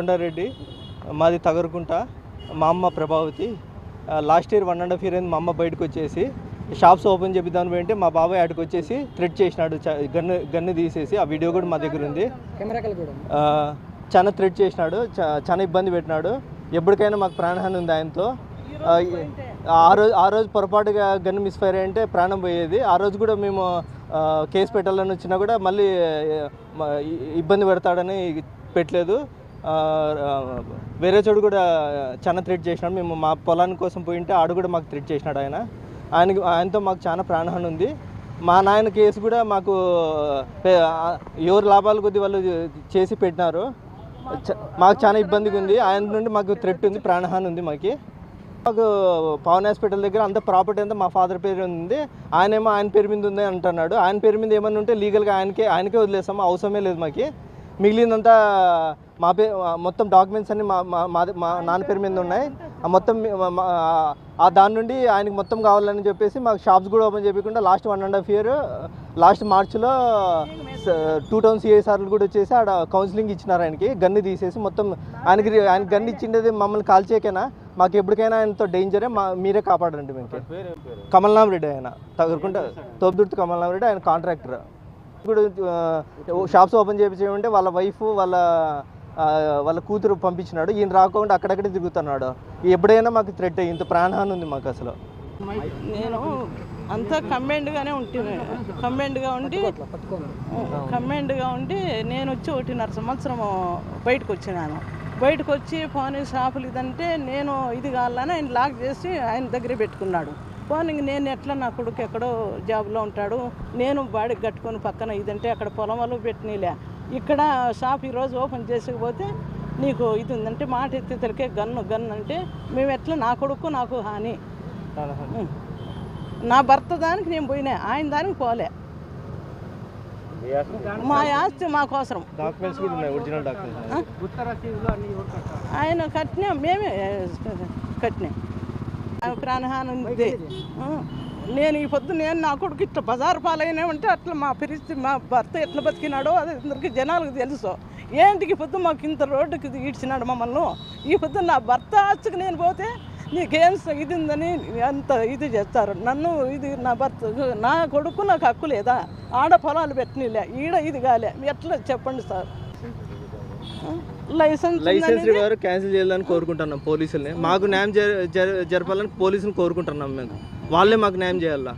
కొండారెడ్డి మాది తగరుకుంట. మా అమ్మ Prabhavathi last year one and half year అయింది మా అమ్మ బయటకు వచ్చేసి. షాప్స్ ఓపెన్ చేపిద్దామని పోయింటే మా బాబాయ్ ఆడికి వచ్చేసి థ్రెట్ చేసినాడు. గన్ను గన్ను తీసేసి. ఆ వీడియో కూడా మా దగ్గర ఉంది. చాలా థ్రెట్ చేసినాడు. చాలా ఇబ్బంది పెట్టినాడు. ఎప్పటికైనా మాకు ప్రాణహాని ఉంది ఆయనతో. ఆ, రోజు ఆ రోజు పొరపాటుగా గన్ను మిస్ఫైర్ అయ్యంటే ప్రాణం పోయేది. ఆ రోజు కూడా మేము కేసు పెట్టాలని వచ్చినా కూడా మళ్ళీ ఇబ్బంది పెడతాడని పెట్టలేదు. వేరే చోటు కూడా చాలా థ్రెట్ చేసినాడు. మేము మా పొలాని కోసం పోయింటే ఆడు కూడా మాకు థ్రెట్ చేసినాడు ఆయన. ఆయనకి ఆయనతో మాకు చాలా ప్రాణహాని ఉంది. మా నాయన కేసు కూడా మాకు ఎవరు లాభాల కొద్ది వాళ్ళు చేసి పెట్టినారు. చ- మాకు చాలా ఇబ్బందిగా ఉంది. ఆయన నుండి మాకు థ్రెట్ ఉంది ప్రాణహాని ఉంది మాకు. మాకు పవన్ హాస్పిటల్ దగ్గర అంత ప్రాపర్టీ అంతా మా ఫాదర్ పేరు ఉంది. ఆయనేమో ఆయన పేరు మీద ఉంది అంటున్నాడు. ఆయన పేరు మీద ఏమన్నా ఉంటే లీగల్గా ఆయనకే ఆయనకే వదిలేస్తాము అవసరమే లేదు మాకు. మిగిలిందంతా మా పే మొత్తం డాక్యుమెంట్స్ అన్ని మా మా మా మా నాన్న పేరు మీద ఉన్నాయి. ఆ మొత్తం ఆ దాని నుండి ఆయనకి మొత్తం కావాలని చెప్పేసి మాకు షాప్స్ కూడా ఓపెన్ చేయకుండా last one and half year last మార్చ్లో టూ టౌన్ సిఐసార్లు కూడా వచ్చేసి ఆడ కౌన్సిలింగ్ ఇచ్చినారు ఆయనకి. గన్ను తీసేసి మొత్తం ఆయనకి ఆయన గన్ను ఇచ్చిండేది మమ్మల్ని కాల్చేకేనా మాకు ఎప్పటికైనా ఆయనతో డేంజరే మా మీరే కాపాడండి మీకు కమల్నామ్ రెడ్డి ఆయన. తగురుకుంటే తోపుదుర్తి కమల్నామ్ రెడ్డి ఆయన కాంట్రాక్టర్ ఇప్పుడు షాప్స్ ఓపెన్ చేయించమంటే వాళ్ళ వైఫ్ వాళ్ళ వాళ్ళ కూతురు పంపించినాడు. ఈయన రాకుండా అక్కడక్కడే తిరుగుతున్నాడు. ఎప్పుడైనా మాకు థ్రెట్ ఇంత ప్రాణహాని ఉంది మాకు అసలు. నేను అంతా కమ్మెండ్గానే ఉంటుంది కమ్మెండ్గా ఉండి కమెండ్గా ఉండి నేను వచ్చి ఒకటిన్నర సంవత్సరం బయటకు వచ్చినాను. బయటకు వచ్చి పోనీ షాపులు ఇదంటే నేను ఇది కావాలని ఆయన లాక్ చేసి ఆయన దగ్గర పెట్టుకున్నాడు. ఇంక నేను ఎట్లా నా కొడుకు ఎక్కడో జాబ్లో ఉంటాడు నేను బాడీకి కట్టుకొని పక్కన ఇదంటే అక్కడ పొలం వాళ్ళు పెట్టినలే. ఇక్కడ షాప్ ఈరోజు ఓపెన్ చేసుకుపోతే నీకు ఇది ఉందంటే మాట ఎత్తే గన్ను గన్ అంటే మేము ఎట్లా నా కొడుకు నాకు హాని. నా భర్త దానికి నేను పోయినా ఆయన దానికి పోలే. మా ఆస్తి మా కోసరం డాక్యుమెంట్స్ కూడా ఉన్నాయి ఒరిజినల్ డాక్యుమెంట్స్. గుత్త రసీదులు అన్ని ఎవరు కట్టారు? ఆయన కట్టినా మేమే కట్టినాం. ప్రాణహాని ఉంది. నేను ఈ పొద్దు నేను నా కొడుకు ఇట్లా బజారు పాలైనా ఉంటే అట్లా మా పరిస్థితి మా భర్త ఎట్లా బతికినాడో అది అందరికీ జనాలకు తెలుసు. ఏంటికి పొద్దు మాకు ఇంత రోడ్డుకి ఈడ్చినాడు మమ్మల్ని? ఈ పొద్దు నా భర్త ఆస్తికి నేను పోతే నీకేం ఇది ఉందని అంత ఇది చేస్తారు. నన్ను ఇది నా భర్త నా కొడుకు నాకు హక్కు లేదా? ఆడ పొలాలు పెట్టినలే ఈడ ఇది కాలే. ఎట్లా చెప్పండి సార్? లైసెన్స్ లైసెన్స్ ఉందనేది- క్యాన్సిల్ చేయాలని కోరుకుంటున్నాం పోలీసుల్ని. మాకు న్యాయం జరపాలని పోలీసుని కోరుకుంటున్నాం మేము. వాళ్ళే మాకు న్యాయం చేయాలా?